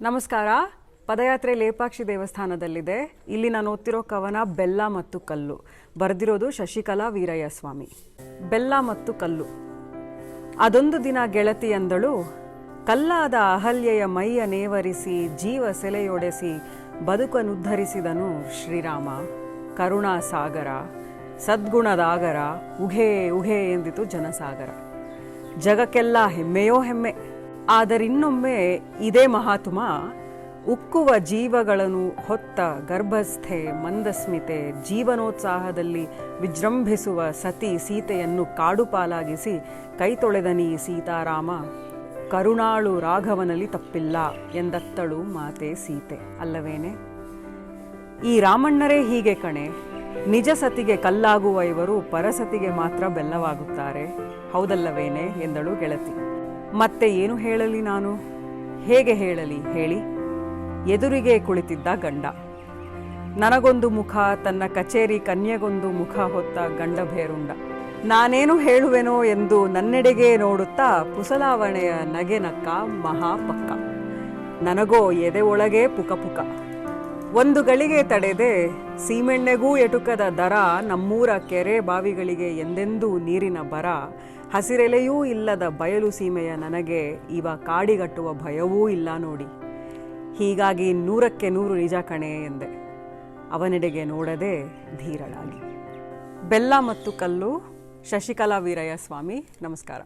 ನಮಸ್ಕಾರ. ಪದಯಾತ್ರೆ ಲೇಪಾಕ್ಷಿ ದೇವಸ್ಥಾನದಲ್ಲಿದೆ. ಇಲ್ಲಿ ನಾನು ಓದ್ತಿರೋ ಕವನ ಬೆಲ್ಲ ಮತ್ತು ಕಲ್ಲು. ಬರೆದಿರೋದು ಶಶಿಕಲಾ ವೀರಯ್ಯ ಸ್ವಾಮಿ ಬೆಲ್ಲ ಮತ್ತು ಕಲ್ಲು. ಅದೊಂದು ದಿನ ಗೆಳತಿ ಅಂದಳು, ಕಲ್ಲಾದ ಅಹಲ್ಯೆಯ ಮೈಯ ನೇವರಿಸಿ, ಜೀವ ಸೆಲೆಯೊಡೆಸಿ ಬದುಕನುದ್ಧರಿಸಿದನು ಶ್ರೀರಾಮ. ಕರುಣಾ ಸಾಗರ, ಸದ್ಗುಣದಾಗರ ಉಘೇ ಉಘೇ ಎಂದಿತು ಜನಸಾಗರ. ಜಗಕ್ಕೆಲ್ಲ ಹೆಮ್ಮೆಯೋ ಹೆಮ್ಮೆ. ಆದರಿನ್ನೊಮ್ಮೆ ಇದೇ ಮಹಾತ್ಮ, ಉಕ್ಕುವ ಜೀವಗಳನ್ನು ಹೊತ್ತ ಗರ್ಭಸ್ಥೆ ಮಂದಸ್ಮಿತೆ, ಜೀವನೋತ್ಸಾಹದಲ್ಲಿ ವಿಜೃಂಭಿಸುವ ಸತಿ ಸೀತೆಯನ್ನು ಕಾಡುಪಾಲಾಗಿಸಿ ಕೈತೊಳೆದನಿ ಸೀತಾರಾಮ, ಕರುಣಾಳು ರಾಘವನಲ್ಲಿ ತಪ್ಪಿಲ್ಲ ಎಂದತ್ತಳು ಮಾತೆ ಸೀತೆ. ಅಲ್ಲವೇನೆ? ಈ ರಾಮಣ್ಣರೇ ಹೀಗೆ ಕಣೆ, ನಿಜ ಸತಿಗೆ ಕಲ್ಲಾಗುವ ಇವರು ಪರಸತಿಗೆ ಮಾತ್ರ ಬೆಲ್ಲವಾಗುತ್ತಾರೆ. ಹೌದಲ್ಲವೇನೆ? ಎಂದಳು ಗೆಳತಿ. ಮತ್ತೆ ಏನು ಹೇಳಲಿ ನಾನು? ಹೇಗೆ ಹೇಳಲಿ? ಹೇಳಿ. ಎದುರಿಗೆ ಕುಳಿತಿದ್ದ ಗಂಡ. ನನಗೊಂದು ಮುಖ, ತನ್ನ ಕಚೇರಿ ಕನ್ಯೆಗೊಂದು ಮುಖ ಹೊತ್ತ ಗಂಡ ಭೇರುಂಡ. ನಾನೇನು ಹೇಳುವೆನೋ ಎಂದು ನನ್ನೆಡೆಗೆ ನೋಡುತ್ತಾ ಪುಸಲಾವಣೆಯ ನಗೆ ನಕ್ಕ ಮಹಾಪಕ್ಕ. ನನಗೋ ಎದೆ ಒಳಗೆ ಪುಕ ಪುಕ. ಒಂದು ಗಳಿಗೆ ತಡೆದೆ ಸೀಮೆಣ್ಣೆಗೂ ಎಟುಕದ ದರ ನಮ್ಮೂರ ಕೆರೆ ಬಾವಿಗಳಿಗೆ ಎಂದೆಂದೂ ನೀರಿನ ಬರ. ಹಸಿರೆಲೆಯೂ ಇಲ್ಲದ ಬಯಲು ಸೀಮೆಯ ನನಗೆ ಇವ ಕಾಡಿಗಟ್ಟುವ ಭಯವೂ ಇಲ್ಲ ನೋಡಿ. ಹೀಗಾಗಿ ನೂರಕ್ಕೆ ನೂರು ನಿಜ ಕಣೆ ಎಂದೆ. ಅವನೆಡೆಗೆ ನೋಡದೆ ಧೀರಳಾಗಿ. ಬೆಲ್ಲ ಮತ್ತು ಕಲ್ಲು, ಶಶಿಕಲಾ ವೀರಯ್ಯ ಸ್ವಾಮಿ, ನಮಸ್ಕಾರ.